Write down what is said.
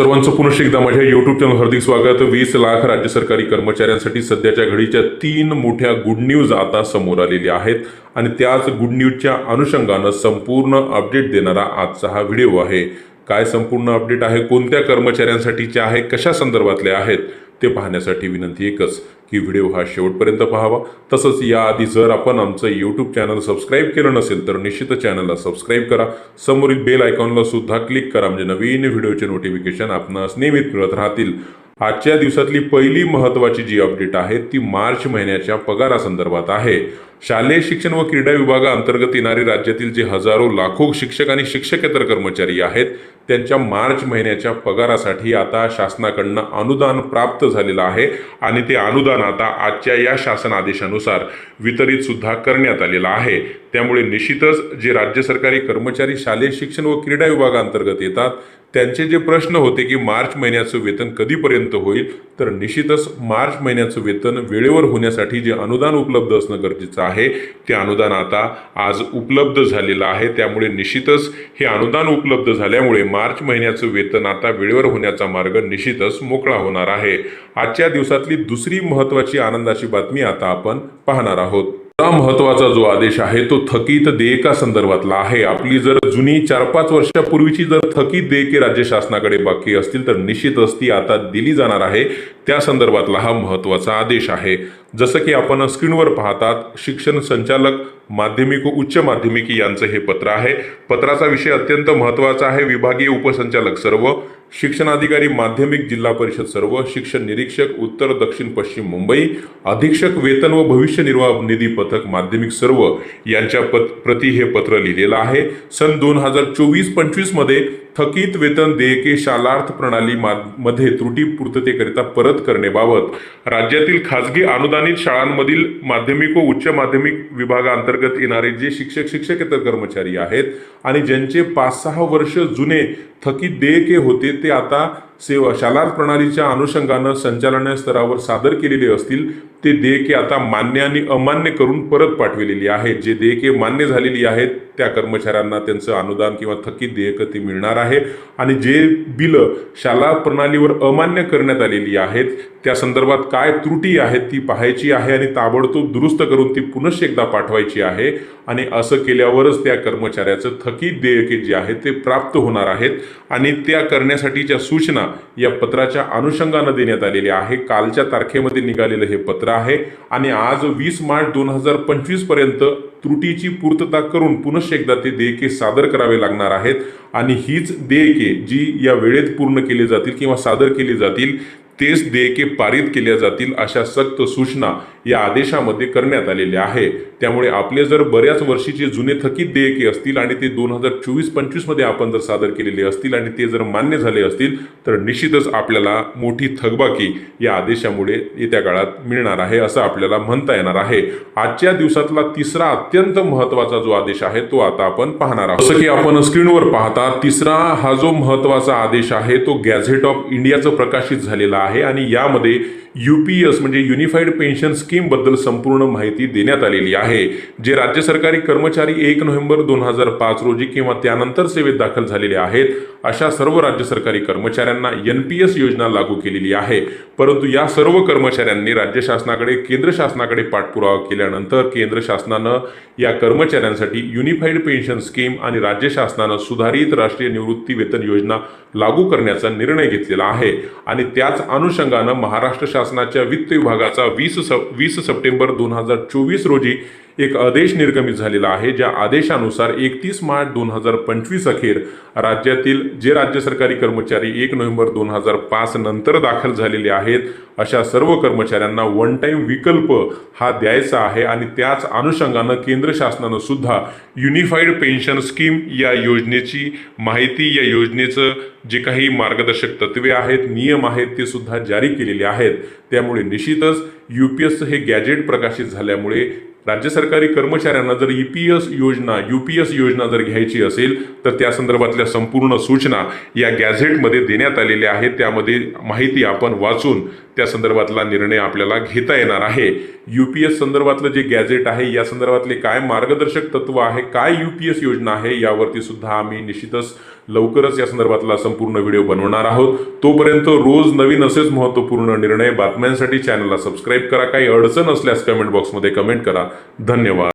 सर्वांचं पुनश्च एकदा माझ्या युट्यूब चॅनल हार्दिक स्वागत. वीस लाख राज्य सरकारी कर्मचाऱ्यांसाठी सध्याच्या घडीच्या तीन मोठ्या गुड न्यूज आता समोर आलेल्या आहेत. आणि त्याच गुड न्यूजच्या अनुषंगानं संपूर्ण अपडेट देणारा आजचा हा व्हिडिओ आहे. काय संपूर्ण अपडेट आहे कोणत्या कर्मचाऱ्यांसाठीचे आहे कशा संदर्भातले आहेत ते पाहण्यासाठी विनंती एकच की व्हिडिओ हा शेवटपर्यंत पाहावा. तसंच याआधी जर आपण आमचं यूट्यूब चॅनल सबस्क्राईब केलं नसेल तर निश्चित चॅनलला सबस्क्राईब करा. समोरील बेल आयकॉनला सुद्धा क्लिक करा म्हणजे नवीन व्हिडिओचे नोटिफिकेशन आपणास नियमित मिळत राहतील. आजच्या दिवसातली पहिली महत्त्वाची जी अपडेट आहे ती मार्च महिन्याच्या पगारासंदर्भात आहे. शालेय शिक्षण व क्रीडा विभागाअंतर्गत येणारे राज्यातील जे हजारो लाखो शिक्षक आणि शिक्षकेतर कर्मचारी आहेत त्यांच्या मार्च महिन्याच्या पगारासाठी आता शासनाकडनं अनुदान प्राप्त झालेलं आहे आणि ते अनुदान आता आजच्या या शासन आदेशानुसार वितरित सुद्धा करण्यात आलेलं आहे. त्यामुळे निश्चितच जे राज्य सरकारी कर्मचारी शालेय शिक्षण व क्रीडा विभागाअंतर्गत येतात त्यांचे जे प्रश्न होते की मार्च महिन्याचं वेतन कधीपर्यंत होईल तर निश्चितच मार्च महिन्याचं वेतन वेळेवर होण्यासाठी जे अनुदान उपलब्ध असणं गरजेचं आहे ते अनुदान आता आज उपलब्ध झालेलं आहे. त्यामुळे निश्चितच हे अनुदान उपलब्ध झाल्यामुळे मार्च महिन्याचं वेतन आता वेळेवर होण्याचा मार्ग निश्चितच मोकळा होणार आहे. आजच्या दिवसातली दुसरी महत्त्वाची आनंदाची बातमी आता आपण पाहणार आहोत. दुसरा महत्त्वाचा जो आदेश आहे तो थकीत देयका संदर्भातला आहे. आपली जर जुनी चार पाच वर्षापूर्वीची जर थकीत देयके राज्य शासनाकडे बाकी असतील तर निश्चितच ती आता दिली जाणार आहे. त्या संदर्भातला हा महत्त्वाचा आदेश आहे. जसं की आपण स्क्रीनवर पाहतात शिक्षण संचालक माध्यमिक व उच्च माध्यमिक यांचं हे पत्र आहे. पत्राचा विषय अत्यंत महत्त्वाचा आहे. विभागीय उपसंचालक सर्व शिक्षणाधिकारी माध्यमिक जिल्हा परिषद सर्व शिक्षण निरीक्षक उत्तर दक्षिण पश्चिम मुंबई अधीक्षक वेतन व भविष्य निर्वाह निधी पथक माध्यमिक सर्व यांच्या पत प्रति हे पत्र लिहिलेलं आहे. सन दोन हजार चोवीस पंचवीसमध्ये थकीत वेतन देयके शालार्थ प्रणाली मध्ये त्रुटी पूर्ततेकरिता परत करण्याबाबत राज्यातील खाजगी अनुदानित शाळांमधील माध्यमिक व उच्च माध्यमिक विभागाअंतर्गत येणारे जे शिक्षक शिक्षकेतर कर्मचारी आहेत आणि ज्यांचे पाच सहा वर्ष जुने थकीत देयके होते ते आता सेवा शालार्थ प्रणालीच्या अनुषंगानं संचालनालय स्तरावर सादर केलेले असतील ते देयके आता मान्य आणि अमान्य करून परत पाठविलेली आहेत. जे देयके मान्य झालेली आहेत त्या कर्मचाऱ्यांना त्यांचं अनुदान किंवा थकीत देयकं ती मिळणार आहे. आणि जे बिलं शाला प्रणालीवर अमान्य करण्यात आलेली आहेत त्या संदर्भात काय त्रुटी आहेत ती पाहायची आहे आणि ताबडतोब दुरुस्त करून ती पुनश्च एकदा पाठवायची आहे. आणि असं केल्यावरच त्या कर्मचाऱ्याचं थकीत देयके जे आहेत ते प्राप्त होणार आहेत. आणि त्या करण्यासाठीच्या सूचना या पत्राच्या अनुषंगानं देण्यात आलेली आहे. कालच्या तारखेमध्ये निघालेलं हे पत्र आहे. आणि आज वीस मार्च दोन हजार पंचवीसपर्यंत त्रुटीची पूर्तता करून पुनश्च एकदा ते देयके सादर करावे लागणार आहेत. आणि हीच देयके जी या वेळेत पूर्ण केली जातील किंवा सादर केली जातील तेच देयके पारित केल्या जातील अशा सक्त सूचना या आदेशामध्ये करण्यात आलेल्या आहे. त्यामुळे आपले जर बऱ्याच वर्षीचे जुने थकीत देयके असतील आणि ते दोन हजार चोवीस पंचवीसमध्ये आपण जर सादर केलेले असतील आणि ते जर मान्य झाले असतील तर निश्चितच आपल्याला मोठी थकबाकी या आदेशामुळे येत्या काळात मिळणार आहे असं आपल्याला म्हणता येणार आहे. आजच्या दिवसातला तिसरा अत्यंत महत्त्वाचा जो आदेश आहे तो आता आपण पाहणार आहोत. जसं की आपण स्क्रीनवर पाहता तिसरा हा जो महत्त्वाचा आदेश आहे तो गॅझेट ऑफ इंडियाचं प्रकाशित झालेला आहे आणि यामध्ये यूपीएस म्हणजे युनिफाईड पेन्शन स्कीमबद्दल संपूर्ण माहिती देण्यात आलेली आहे जे राज्य सरकारी कर्मचारी एक नोव्हेंबर दोन हजार पाच रोजी किंवा त्यानंतर सेवेत दाखल झालेले आहेत अशा सर्व राज्य सरकारी कर्मचाऱ्यांना एन पी एस योजना लागू केलेली आहे. परंतु या सर्व कर्मचाऱ्यांनी राज्य शासनाकडे केंद्र शासनाकडे पाठपुरावा केल्यानंतर केंद्र शासनानं या कर्मचाऱ्यांसाठी युनिफाईड पेन्शन स्कीम आणि राज्य शासनानं सुधारित राष्ट्रीय निवृत्ती वेतन योजना लागू करण्याचा निर्णय घेतलेला आहे. आणि त्याच अनुषंगानं महाराष्ट्र शासनाच्या वित्त विभागाचा वीस स वीस सप्टेंबर दोन हजार चोवीस रोजी एक आदेश निर्गमित झालेला आहे ज्या आदेशानुसार एकतीस मार्च दोन हजार पंचवीस अखेर राज्यातील जे राज्य सरकारी कर्मचारी एक नोव्हेंबर दोन हजार पाच नंतर दाखल झालेले आहेत अशा सर्व कर्मचाऱ्यांना वन टाईम विकल्प हा द्यायचा आहे आणि त्याच अनुषंगानं केंद्र शासनानं सुद्धा युनिफाईड पेन्शन स्कीम या योजनेची माहिती या योजनेचं जे काही मार्गदर्शक तत्वे आहेत नियम आहेत ते सुद्धा जारी केलेले आहेत. त्यामुळे निश्चितच यू पी एसचं हे गॅजेट प्रकाशित झाल्यामुळे राज्य सरकारी कर्मचाऱ्यांना जर ई पी एस योजना यू पी एस योजना जर घ्यायची असेल तर त्या संदर्भातल्या संपूर्ण सूचना या गॅझेटमध्ये देण्यात आलेल्या आहेत. त्यामध्ये माहिती आपण वाचून त्या संदर्भातला निर्णय आपल्याला घेता येणार आहे. यू पी एस संदर्भातलं जे गॅजेट आहे या संदर्भातले काय मार्गदर्शक तत्व आहे काय यू पी एस योजना आहे यावरती सुद्धा आम्ही निश्चितच लवकरच या संदर्भातला संपूर्ण व्हिडिओ बनवणार आहोत. तोपर्यंत रोज नवीन असेच महत्त्वपूर्ण निर्णय बातम्यांसाठी चॅनलला सबस्क्राईब करा. काही अडचण असल्यास कमेंट बॉक्समध्ये कमेंट करा. धन्यवाद.